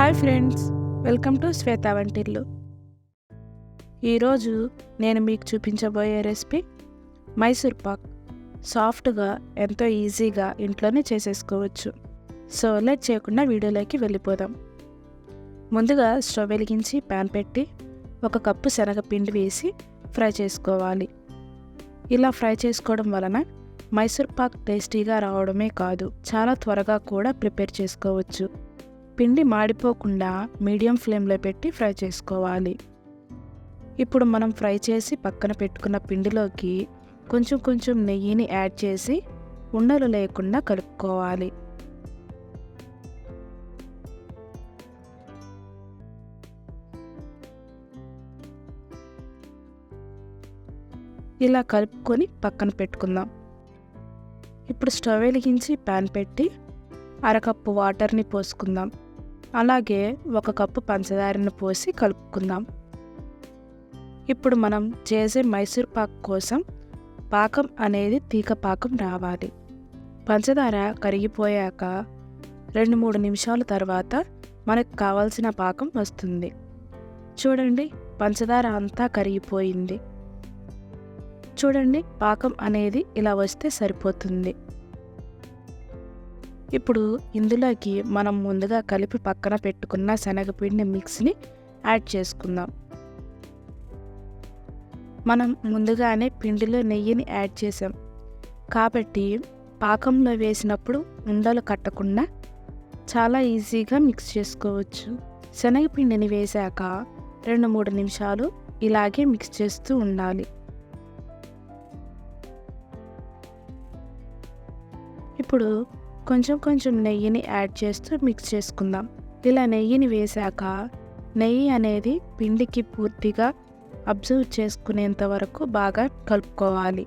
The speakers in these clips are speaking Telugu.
Hi friends welcome to Shweta వంటిల్లు. ఈరోజు నేను మీకు చూపించబోయే రెసిపీ మైసూర్ పాక్. సాఫ్ట్గా ఎంతో ఈజీగా ఇంట్లోనే చేసేసుకోవచ్చు. సో లెట్ చేయకుండా వీడియోలోకి వెళ్ళిపోదాం. ముందుగా స్టవ్ వెలిగించి ప్యాన్ పెట్టి ఒక కప్పు శనగపిండి వేసి ఫ్రై చేసుకోవాలి. ఇలా ఫ్రై చేసుకోవడం వలన మైసూర్ పాక్ టేస్టీగా రావడమే కాదు చాలా త్వరగా కూడా ప్రిపేర్ చేసుకోవచ్చు. పిండి మాడిపోకుండా మీడియం ఫ్లేమ్లో పెట్టి ఫ్రై చేసుకోవాలి. ఇప్పుడు మనం ఫ్రై చేసి పక్కన పెట్టుకున్న పిండిలోకి కొంచెం కొంచెం నెయ్యిని యాడ్ చేసి ఉండలు లేకుండా కలుపుకోవాలి. ఇలా కలుపుకొని పక్కన పెట్టుకుందాం. ఇప్పుడు స్టవ్ వెలిగించి ప్యాన్ పెట్టి అరకప్పు వాటర్ని పోసుకుందాం. అలాగే ఒక కప్పు పంచదారను పోసి కలుపుకుందాం. ఇప్పుడు మనం చేసే మైసూర్ పాక్ కోసం పాకం అనేది తీగ పాకం రావాలి. పంచదార కరిగిపోయాక రెండు మూడు నిమిషాల తర్వాత మనకు కావాల్సిన పాకం వస్తుంది. చూడండి పంచదార అంతా కరిగిపోయింది. చూడండి పాకం అనేది ఇలా వస్తే సరిపోతుంది. ఇప్పుడు ఇందులోకి మనం ముందుగా కలిపి పక్కన పెట్టుకున్న శనగపిండి మిక్స్ని యాడ్ చేసుకుందాం. మనం ముందుగానే పిండిలో నెయ్యిని యాడ్ చేసాం. కాబట్టి పాకంలో వేసినప్పుడు ఉండలు కట్టకుండా చాలా ఈజీగా మిక్స్ చేసుకోవచ్చు. శనగపిండిని వేశాక రెండు మూడు నిమిషాలు ఇలాగే మిక్స్ చేస్తూ ఉండాలి. ఇప్పుడు కొంచెం కొంచెం నెయ్యిని యాడ్ చేస్తూ మిక్స్ చేసుకుందాం. ఇలా నెయ్యిని వేశాక నెయ్యి అనేది పిండికి పూర్తిగా అబ్జర్వ్ చేసుకునేంత వరకు బాగా కలుపుకోవాలి.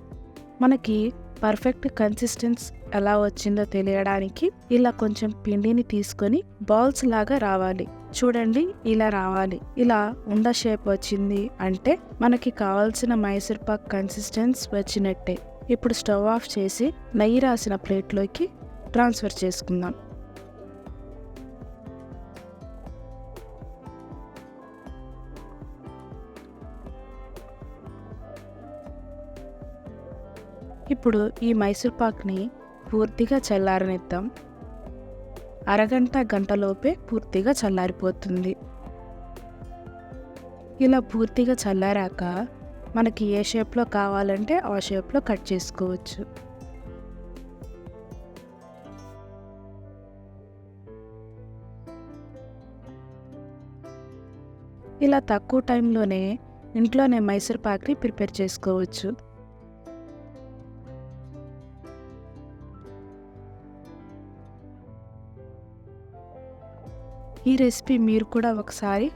మనకి పర్ఫెక్ట్ కన్సిస్టెన్స్ ఎలా వచ్చిందో తెలియడానికి ఇలా కొంచెం పిండిని తీసుకొని బాల్స్ లాగా రావాలి. చూడండి ఇలా రావాలి. ఇలా ఉండ షేప్ వచ్చింది అంటే మనకి కావాల్సిన మైసూర్ పాక్ కన్సిస్టెన్స్ వచ్చినట్టే. ఇప్పుడు స్టవ్ ఆఫ్ చేసి నెయ్యి రాసిన ప్లేట్లోకి ట్రాన్స్ఫర్ చేసుకుందాం. ఇప్పుడు ఈ మైసూర్ పాక్ని పూర్తిగా చల్లారనిద్దాం. అరగంట గంటలోపే పూర్తిగా చల్లారిపోతుంది. ఇలా పూర్తిగా చల్లారాక మనకి ఏ షేప్లో కావాలంటే ఆ షేప్లో కట్ చేసుకోవచ్చు. ఇలా తక్కువ టైంలోనే ఇంట్లోనే మైసూర్ పాక్ని ప్రిపేర్ చేసుకోవచ్చు. ఈ రెసిపీ మీరు కూడా ఒకసారి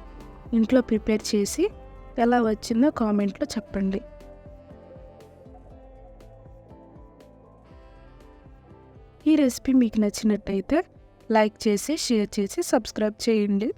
ఇంట్లో ప్రిపేర్ చేసి ఎలా వచ్చిందో కామెంట్లో చెప్పండి. ఈ రెసిపీ మీకు నచ్చినట్టయితే లైక్ చేసి షేర్ చేసి సబ్స్క్రైబ్ చేయండి.